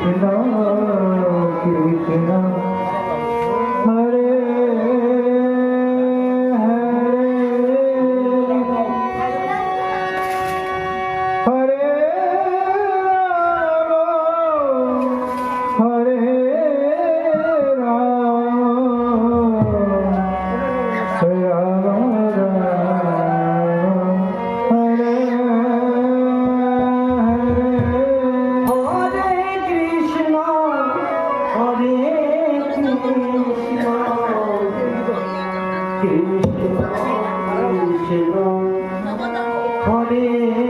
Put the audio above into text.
Krishna Krishna Krishna Krishna Hare